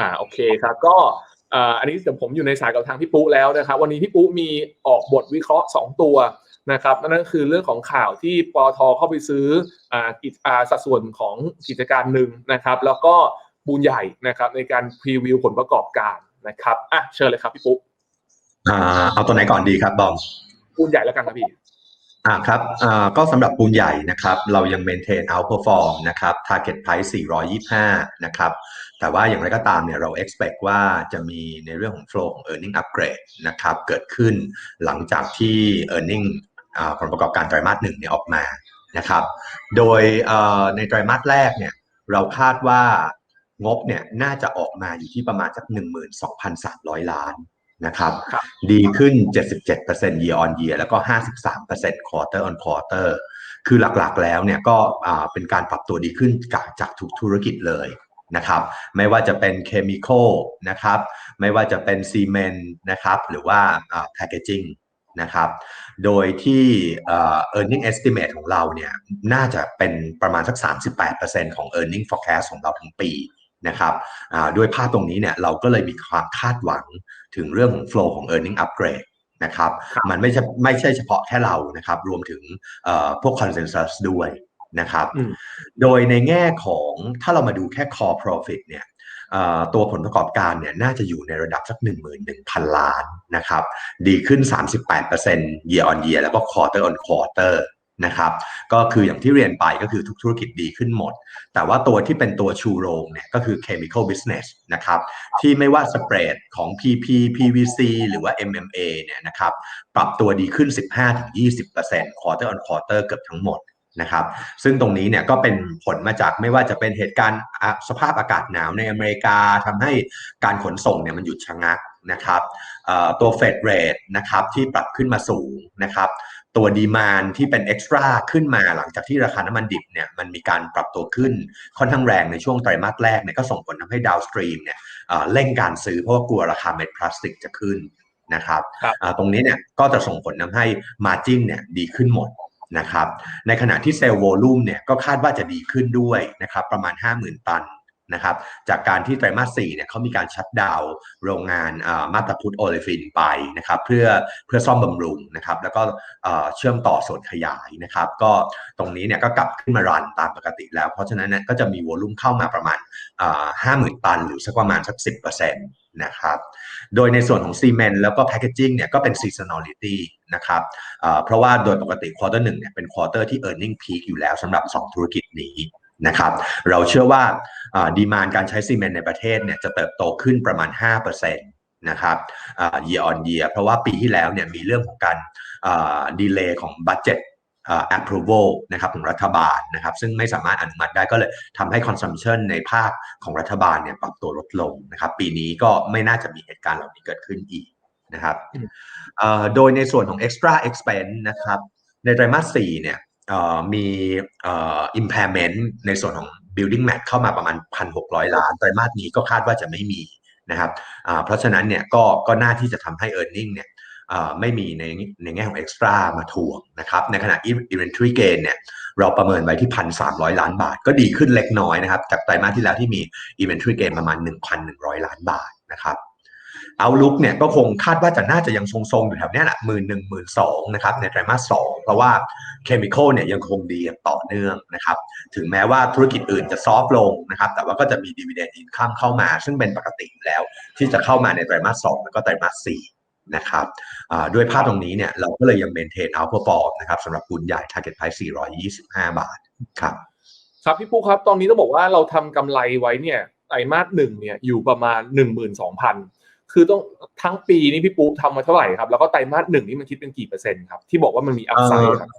อ่าโอเคครับก็อ่าอันนี้เดี๋ยวผมอยู่ในสายกับทางพี่ปุ๊แล้วนะครับ วันนี้พี่ปุ๊มีออกบทวิเคราะห์ 2 ตัวนะครับนั่นก็คือเรื่องของข่าวที่ปตทเข้าไปซื้ออ่ากิจอ่าสัดส่วนของกิจการหนึ่งนะครับ แล้วก็บูนใหญ่นะครับ ในการพรีวิวผลประกอบการนะครับอะเชิญเลยครับพี่ปุ๊อ่าเอาตัวไหนก่อนดีครับบอมบูนใหญ่แล้วกันครับพี่ อ่าครับอ่าก็สำหรับปูนใหญ่นะครับเรายัง maintain outperform นะครับ target price 425 นะครับ แต่ว่าอย่างไรก็ตามเนี่ยเรา expect ว่าจะมีในเรื่องของ flow ของ earning upgrade นะครับเกิดขึ้นหลังจากที่ earning อ่าผลประกอบการไตรมาสหนึ่งเนี่ยออกมานะครับ โดยอ่อในไตรมาสแรกเนี่ยเราคาดว่างบเนี่ยน่าจะออกมาอยู่ที่ประมาณสัก 12,300 ล้าน นะครับครับ ดีขึ้น 77% year on year แล้วก็ 53% quarter on quarter คือหลักๆแล้วเนี่ยก็อ่าเป็นการปรับตัวดีขึ้นจากจากทุกธุรกิจเลยนะครับ ไม่ว่าจะเป็นเคมีคอลนะครับ ไม่ว่าจะเป็นซีเมนต์นะครับ หรือว่าอ่าแพคเกจิ้งนะครับ โดยที่เอ่อ earning estimate ของเราเนี่ยน่าจะเป็นประมาณสัก 38%ของ earning forecast ของเราทั้งปี นะครับอ่าด้วยภาพตรงนี้เนี่ยเราก็เลยมีความคาดหวังถึงเรื่องของ flow ของ earning upgrade นะครับครับมันไม่ใช่ไม่ใช่เฉพาะแค่เรานะครับรวมถึงเอ่อพวก consensus ด้วยนะครับอืมโดยในแง่ของถ้าเรามาดูแค่ core profit เนี่ยเอ่อตัวผลประกอบการเนี่ยน่าจะอยู่ในระดับสัก 11,000 ล้านนะครับดีขึ้น 38% year on year แล้วก็ quarter on quarter นะครับ ก็คืออย่างที่เรียนไปก็คือทุกธุรกิจดีขึ้นหมด แต่ว่าตัวที่เป็นตัวชูโรงเนี่ยก็คือ chemical business นะครับ ที่ไม่ว่าสเปรดของ PP PVC หรือว่า MMA เนี่ยนะครับ ปรับตัวดีขึ้น 15-20% quarter on quarter เกือบทั้งหมดนะครับ ซึ่งตรงนี้เนี่ยก็เป็นผลมาจากไม่ว่าจะเป็นเหตุการณ์สภาพอากาศหนาวในอเมริกาทำให้การขนส่งเนี่ยมันหยุดชะงัก นะครับเอ่อตัว Fed rate นะครับที่ปรับขึ้นมาสูงนะครับตัวดีมานที่เป็นเอ็กซ์ตร้าขึ้นมาหลังจากที่ราคาน้ำมันดิบเนี่ยมันมีการปรับตัวขึ้นค่อนข้างแรงในช่วงไตรมาสแรกเนี่ยก็ส่งผลทำให้ดาวสตรีมเนี่ยเอ่อเร่งการซื้อเพราะว่ากลัวราคาเม็ดพลาสติกจะขึ้นนะครับครับอ่าตรงนี้เนี่ยก็จะส่งผลทำให้ Margin เนี่ยดีขึ้นหมดนะครับในขณะที่เซลล์โวลูมเนี่ยก็คาดว่าจะดีขึ้นด้วยนะครับประมาณ 50,000 ตัน นะครับจากการที่ไตรมาส4เนี่ยเขามีการชัดดาวโรงงานมาตาพุทโอเลฟินไปนะครับเพื่อเพื่อซ่อมบำรุงนะครับแล้วก็เชื่อมต่อส่วนขยายนะครับก็ตรงนี้เนี่ยก็กลับขึ้นมารันตามปกติแล้ว เพราะฉะนั้นเนี่ยก็จะมีวอลุ่มเข้ามาประมาณห้าหมื่นตัน หรือสักประมาณสักสิบเปอร์เซ็นต์นะครับ โดยในส่วนของซีเมนต์แล้วก็แพคเกจิ้งเนี่ยก็เป็น seasonality นะครับเอ่อเพราะว่าโดยปกติควอเตอร์หนึ่งเนี่ยเป็นควอเตอร์ที่ earning peak อยู่แล้วสำหรับ 2 ธุรกิจนี้ นะครับ เราเชื่อว่าดีมานการใช้ซีเมนต์ในประเทศเนี่ยจะเติบโตขึ้นประมาณ 5%นะครับอ่า year on year เพราะว่าปีที่แล้วเนี่ยมีเรื่องของการดีเลย์ของบัตเจ็ต approval นะครับของรัฐบาลนะครับซึ่งไม่สามารถอนุมัติได้ก็เลยทำให้ consumption ในภาคของรัฐบาลเนี่ยปรับตัวลดลงนะครับปีนี้ก็ไม่น่าจะมีเหตุการณ์เหล่านี้เกิดขึ้นอีกนะครับอืมเอ่อโดยในส่วนของ extra expense นะครับในไตรมาส4เนี่ยเอ่อ มีอ่อ impairment ในส่วนของ building mat เข้ามาประมาณ 1,600 ล้าน ไตรมาสนี้ก็คาดว่าจะไม่มีนะครับเพราะฉะนั้นเนี่ยก็ก็น่าที่จะทำให้ earning เนี่ยเอ่อไม่มีในในแง่ของ extra มาถ่วงนะครับ ในขณะ inventory gain เนี่ยเราประเมินไว้ที่ 1,300 ล้านบาท ก็ดีขึ้นเล็กน้อยนะครับ จากไตรมาสที่แล้วที่มี inventory gain ประมาณ 1,100 ล้านบาทนะครับ เอาลุกเนี่ยก็คงคาดว่าจะน่าจะยังทรงๆ อยู่แถวนี้แหละหมื่นหนึ่งหมื่นสองนะครับในไตรมาสสองเพราะว่าเคมีคอลเนี่ยยังคงดีต่อเนื่องนะครับถึงแม้ว่าธุรกิจอื่นจะซอฟลงนะครับแต่ว่าก็จะมีดีเวเดนอินข้ามเข้ามา ซึ่งเป็นปกติแล้ว ที่จะเข้ามาในไตรมาสสองแล้วก็ไตรมาสสี่นะครับด้วยภาพตรงนี้เนี่ยเราก็เลยยังเมนเทนเอาเพื่อปอมนะครับสำหรับคุณใหญ่ Target Price 425 บาทครับครับพี่ผู้ครับ ตอนนี้ต้องบอกว่าเราทำกำไรไว้เนี่ยไตรมาสหนึ่งเนี่ยอยู่ประมาณหนึ่งหมื่นสองพัน คือต้องทั้งปีนี้พี่ปุ๊ทำมาเท่าไหร่ครับ แล้วก็ไตรมาสหนึ่งนี่มันคิดเป็นกี่เปอร์เซ็นต์ครับ ที่บอกว่ามันมีอัพไซด์ครับ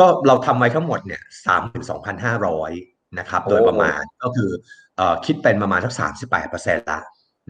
ก็เราทำไว้ทั้งหมดเนี่ยสามถึงสองพันห้าร้อยนะครับโอ้โดยประมาณก็คือเอ่อคิดเป็นประมาณสักสามสิบแปดเปอร์เซ็นต์ละ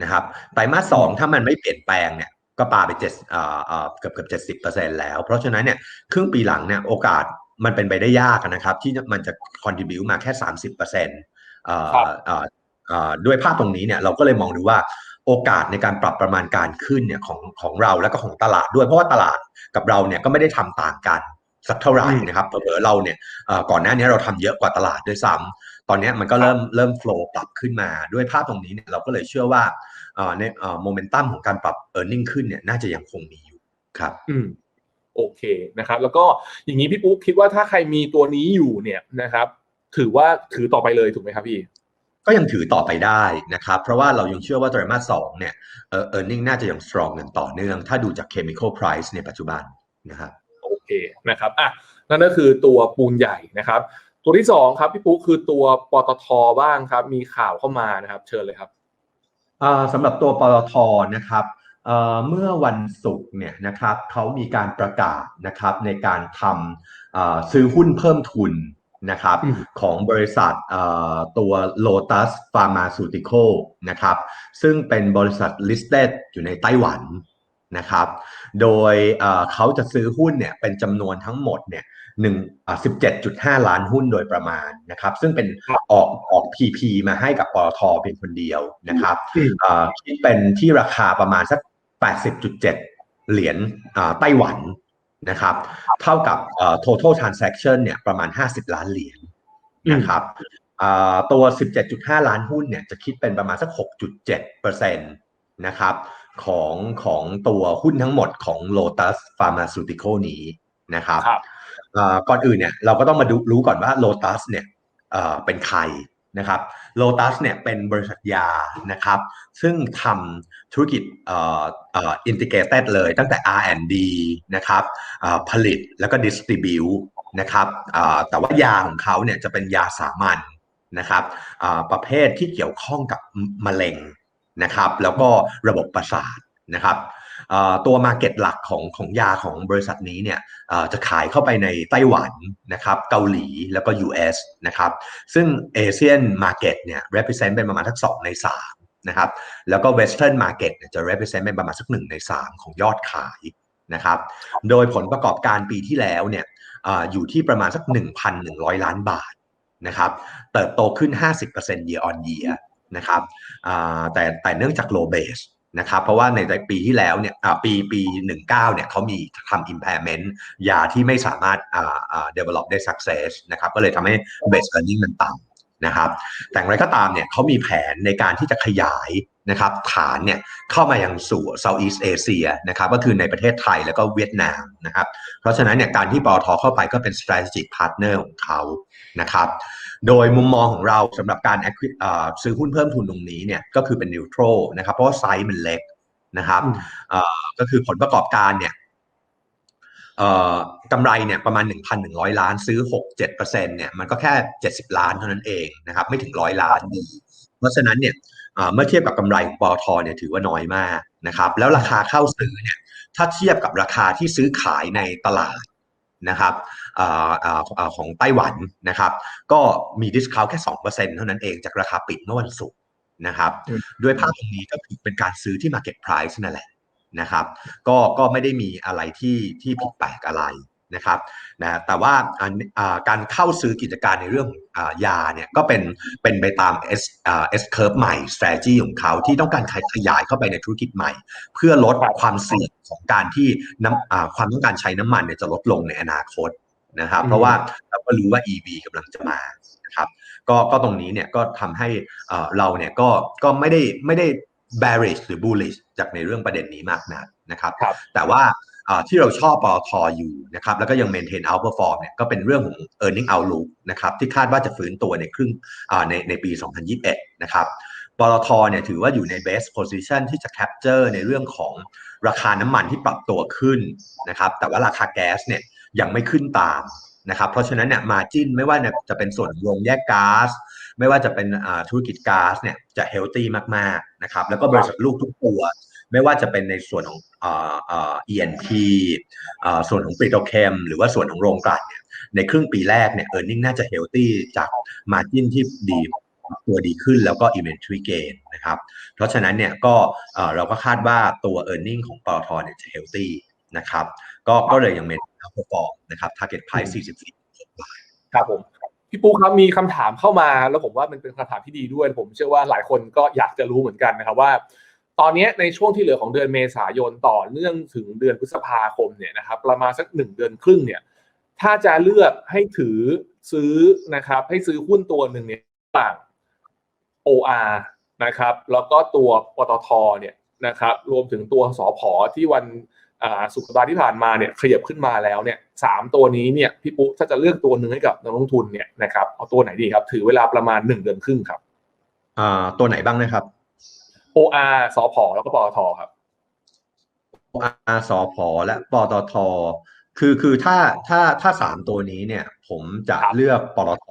นะครับ ไตรมาสสองถ้ามันไม่เปลี่ยนแปลงเนี่ยก็ปาไปเจ็ดเอ่อเอ่อเกือบเกือบเจ็ดสิบเปอร์เซ็นแล้ว เพราะฉะนั้นเนี่ยครึ่งปีหลังเนี่ยโอกาสมันเป็นไปได้ยากนะครับ ที่มันจะ contribute มาแค่สามสิบเปอร์เซ็นต์เอ่อครับเอ่อเอ่อด้วยภาพตรงนี้เนี่ยเราก็เลยมองดูว่า โอกาสในการปรับประมาณการขึ้นเนี่ยของของเราแล้วก็ของตลาดด้วย เพราะว่าตลาดกับเราเนี่ยก็ไม่ได้ทำต่างกันสักเท่าไหร่นะครับเผลอเราเนี่ยก่อนหน้านี้เราทำเยอะกว่าตลาดด้วยซ้ำตอนนี้มันก็เริ่มเริ่มโฟล์ปรับขึ้นมาด้วยภาพตรงนี้เนี่ยเราก็เลยเชื่อว่าเอ่อในเอ่อโมเมนตัมของการปรับ e a r n i n g ขึ้นเนี่ยน่าจะยังคงมีอยู่ครับ อืมโอเคนะครับ แล้วก็อย่างนี้พี่ปุ๊กคิดว่าถ้าใครมีตัวนี้อยู่เนี่ยนะครับ ถือว่าถือต่อไปเลยถูกไหมครับพี่ ก็ยังถือต่อไปได้นะครับ เพราะว่าเรายังเชื่อว่าไตรมาสสองเนี่ยเอ่อ e a r n i n g น่าจะยัง strong อย่างต่อเนื่อง ถ้าดูจาก chemical price ในปัจจุบันนะครับโอเคนะครับอะนั่นก็คือตัวปูนใหญ่นะครับ ตัวที่สองครับพี่ปุ๊กคือตัวปตทบ้างครับ มีข่าวเข้ามานะครับ เชิญเลยครับอ่าสำหรับตัวปตทนะครับเอ่อเมื่อวันศุกร์เนี่ยนะครับเขามีการประกาศนะครับในการทำอ่าซื้อหุ้นเพิ่มทุน นะครับอืมของบริษัทเอ่อตัว Lotus Pharmaceutical นะครับซึ่งเป็นบริษัท listed อยู่ในไต้หวันนะครับโดยเอ่อเขาจะซื้อหุ้นเนี่ยเป็นจำนวนทั้งหมดเนี่ยหนึ่งอ่าสิบเจ็ดจุดห้าล้านหุ้นโดยประมาณนะครับซึ่งเป็นครับออกออก PP มาให้กับปตทเพียงคนเดียวนะครับอืมเอ่อคิดเป็นที่ราคาประมาณสัก80.7เหรียญอ่าไต้หวัน นะครับเท่ากับเอ่อ total transaction เนี่ยประมาณ 50 ล้านเหรียญนะครับอ่าตัว 17.5 ล้านหุ้นเนี่ยจะคิดเป็นประมาณสัก 6.7%นะครับของของตัวหุ้นทั้งหมดของ Lotus Pharmaceutical นี้นะครับครับเอ่อก่อนอื่นเนี่ยเราก็ต้องมาดูรู้ก่อนว่า Lotus เนี่ยเอ่อเป็นใคร นะครับ Lotus เนี่ยเป็นบริษัทยานะครับซึ่งทำธุรกิจเอ่อเอ่อ integrated เลยตั้งแต่ R&D นะครับผลิตแล้วก็ distribute นะครับแต่ว่ายาของเขาเนี่ยจะเป็นยาสามัญนะครับประเภทที่เกี่ยวข้องกับมะเร็งนะครับแล้วก็ระบบประสาทนะครับ ตัว market หลักของของยาของบริษัทนี้เนี่ยจะขายเข้าไปในไต้หวันนะครับเกาหลีแล้วก็ US นะครับซึ่งเอเชียนมาร์เก็ตเนี่ย represent เป็นประมาณทักสองใน3นะครับแล้วก็ Western Market เนี่ยจะ represent เป็นประมาณสักหนึ่งใน3ของยอดขายนะครับโดยผลประกอบการปีที่แล้วเนี่ยออยู่ที่ประมาณสัก 1,100 ล้านบาทนะครับเติบโตขึ้น 50% year on year นะครับแต่แต่เนื่องจาก low base นะครับเพราะว่าในปีที่แล้วเนี่ยปีปี19เนี่ยเขามีทำ impairment ยาที่ไม่สามารถอ่าอ่า develop ได้ success นะครับก็เลยทำให้ base earning มันต่ำนะครับแต่อย่างไรก็ตามเนี่ยเขามีแผนในการที่จะขยายนะครับฐานเนี่ยเข้ามายังสู่ Southeast Asia นะครับก็คือในประเทศไทยแล้วก็เวียดนามนะครับเพราะฉะนั้นเนี่ยการที่ปอทเข้าไปก็เป็น strategic partner ของเขานะครับ โดยมุมมองของเราสำหรับการ acqui- อ่าซื้อหุ้นเพิ่มทุนตรงนี้เนี่ยก็คือเป็น neutral นะครับ เพราะว่าไซส์มันเล็กนะครับอืมอ่าก็คือผลประกอบการเนี่ยเอ่อกำไรเนี่ยประมาณ 1,100 ล้านซื้อ 6-7%เนี่ยมันก็แค่ 70 ล้านเท่านั้นเองนะครับไม่ถึงร้อยล้านดี เพราะฉะนั้นเนี่ยอ่าเมื่อเทียบกับกำไรของปอทเนี่ยถือว่าน้อยมากนะครับแล้วราคาเข้าซื้อเนี่ยถ้าเทียบกับราคาที่ซื้อขายในตลาด นะครับอ่าอ่าอ่าของไต้หวันนะครับ ก็มีดิสคาวแค่สองเปอร์เซ็นเท่านั้นเองจากราคาปิดเมื่อวันศุกร์นะครับอืมด้วยภาพตรงนี้ก็คือเป็นการซื้อที่ Market Price นั่นแหละนะครับ ก็ก็ไม่ได้มีอะไรที่ที่ผิดแปลกอะไร นะครับนะแต่ว่าอันอ่าการเข้าซื้อกิจการในเรื่องอ่ายาเนี่ยก็เป็นเป็นไปตาม S อ่า S curve ใหม่ strategy ของเขาที่ต้องการขยายเข้าไปในธุรกิจใหม่ เพื่อลดความเสี่ยงของการที่น้ำอ่าความต้องการใช้น้ำมันเนี่ยจะลดลงในอนาคตนะครับอืมเพราะว่าเราก็รู้ว่า EV กำลังจะมานะครับก็ก็ตรงนี้เนี่ยก็ทำให้เอ่อเราเนี่ยก็ก็ไม่ได้ไม่ได้ bearish หรือ bullish จากในเรื่องประเด็นนี้มากนักนะครับครับแต่ว่าเอ่อ ที่เราชอบปตทออยู่นะครับแล้วก็ยัง maintain outperform เนี่ยก็เป็นเรื่องของ earning outlook นะครับที่คาดว่าจะฟื้นตัวในครึ่งในในปี 2021 นะครับปตทเนี่ยถือว่าอยู่ใน best position ที่จะ capture ในเรื่องของราคาน้ำมันที่ปรับตัวขึ้นนะครับแต่ว่าราคาแก๊สเนี่ยยังไม่ขึ้นตามนะครับเพราะฉะนั้นเนี่ย margin ไม่ว่าจะเป็นส่วนโรงแยกก๊าซไม่ว่าจะเป็นอ่าธุรกิจก๊าซเนี่ยจะ healthy มากๆนะครับแล้วก็บริษัทลูกทุกตัว ไม่ว่าจะเป็นในส่วนของเอ่อเอ่อ E&P ส่วนของปิโตรเคมหรือว่าส่วนของโรงกลั่นเนี่ยในครึ่งปีแรกเนี่ย e a r n i n g น่าจะเฮลตี้จาก Margin ที่ดีตัวดีขึ้นแล้วก็ inventory gain นะครับ เพราะฉะนั้นเนี่ยก็เราก็คาดว่าตัว e a r n i n g ของปตทเนี่ยจะ healthy นะครับก็ก็เลยยังเป็น outperform นะครับ target price 44ครับผมพี่ปุ๊ครับมีคำถามเข้ามาแล้วผมว่ามันเป็นคำถามที่ดีด้วย ผมเชื่อว่าหลายคนก็อยากจะรู้เหมือนกันนะครับว่า ตอนนี้ในช่วงที่เหลือของเดือนเมษายนต่อเนื่องถึงเดือนพฤษภาคมเนี่ยนะครับประมาณสักหนึ่งเดือนครึ่งเนี่ยถ้าจะเลือกให้ถือซื้อนะครับให้ซื้อหุ้นตัวหนึ่งเนี่ยระหว่าง OR นะครับแล้วก็ตัวปตทเนี่ยนะครับรวมถึงตัวสอพอที่วันอ่าสุดสัปดาห์ที่ผ่านมาเนี่ยขยับขึ้นมาแล้วเนี่ยสามตัวนี้เนี่ยพี่ปุ๊ถ้าจะเลือกตัวหนึ่งให้กับนักลงทุนเนี่ยนะครับเอาตัวไหนดีครับ ถือเวลาประมาณหนึ่งเดือนครึ่งครับอ่าตัวไหนบ้างนะครับ OR สอพอแล้วก็ปตทครับอาสพและปตทคือคือถ้าถ้าถ้าสามตัวนี้เนี่ย ผมจะครับเลือกปตท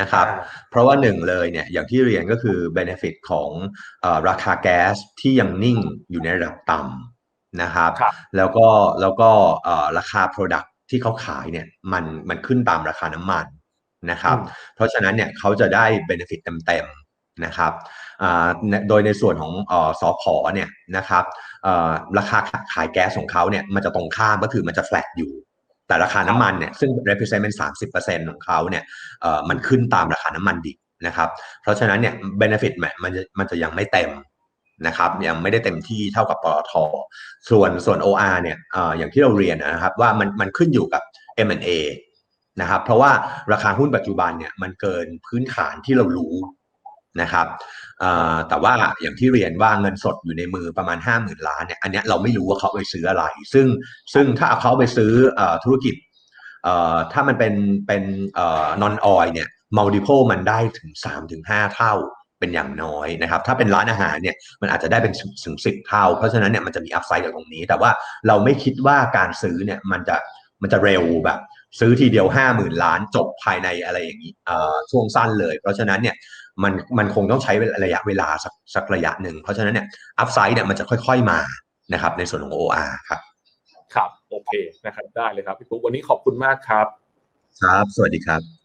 นะครับอ่าเพราะว่าหนึ่งเลยเนี่ยอย่างที่เรียนก็คือ benefit ของเออราคาแก๊สที่ยังนิ่งอยู่ในระดับต่ำนะครับครับแล้วก็แล้วก็เอ่อราคา Product ที่เขาขายเนี่ยมันมันขึ้นตามราคาน้ำมันนะครับอืมเพราะฉะนั้นเนี่ยเขาจะได้ benefit เต็มๆ นะครับอ่าในโดยในส่วนของเอ่อสอพอเนี่ยนะครับเอ่อราคาขายแก๊สของเขาเนี่ยมันจะตรงข้ามก็คือมันจะ flat อยู่ แต่ราคาน้ำมันเนี่ยซึ่ง represent เป็น 30%ของเขาเนี่ยเอ่อมันขึ้นตามราคาน้ำมันดิบนะครับ เพราะฉะนั้นเนี่ย benefit มันมันจะมันจะยังไม่เต็มนะครับยังไม่ได้เต็มที่เท่ากับปตทส่วนส่วน OR เนี่ยเอ่ออย่างที่เราเรียนนะครับว่ามันมันขึ้นอยู่กับ M&A นะครับเพราะว่าราคาหุ้นปัจจุบันเนี่ยมันเกินพื้นฐานที่เรารู้ นะครับแต่ว่าอย่างที่เรียนว่าเงินสดอยู่ในมือประมาณ 5 0,000 ล้านเนี่ยอันนี้เราไม่รู้ว่าเขาไปซื้ออะไร ซึ่งซึ่งถ้าเขาไปซื้ออธุรกิจถ้ามันเป็นเป็นเอ่อ non oil เนี่ย multiple มันได้ถึง 3-5 เท่าเป็นอย่างน้อยนะครับ ถ้าเป็นร้านอาหารเนี่ยมันอาจจะได้เป็นถึง10เท่า เพราะฉะนั้นเนี่ยมันจะมี upside จากตรงนี้ แต่ว่าเราไม่คิดว่าการซื้อเนี่ยมันจะมันจะเร็วแบบ ซื้อทีเดียว5 0,000ล้านจบภายในอะไรอย่างนี้เอ่อช่วงสั้นเลย เพราะฉะนั้นเนี่ยมันมันคงต้องใช้ระยะเวลาสักสักระยะหนึ่ง เพราะฉะนั้นเนี่ย upside เนี่ยมันจะค่อยๆมานะครับในส่วนของ OR ครับ ครับ โอเคนะครับได้เลยครับพี่ปุ๊วันนี้ขอบคุณมากครับ ครับ สวัสดีครับ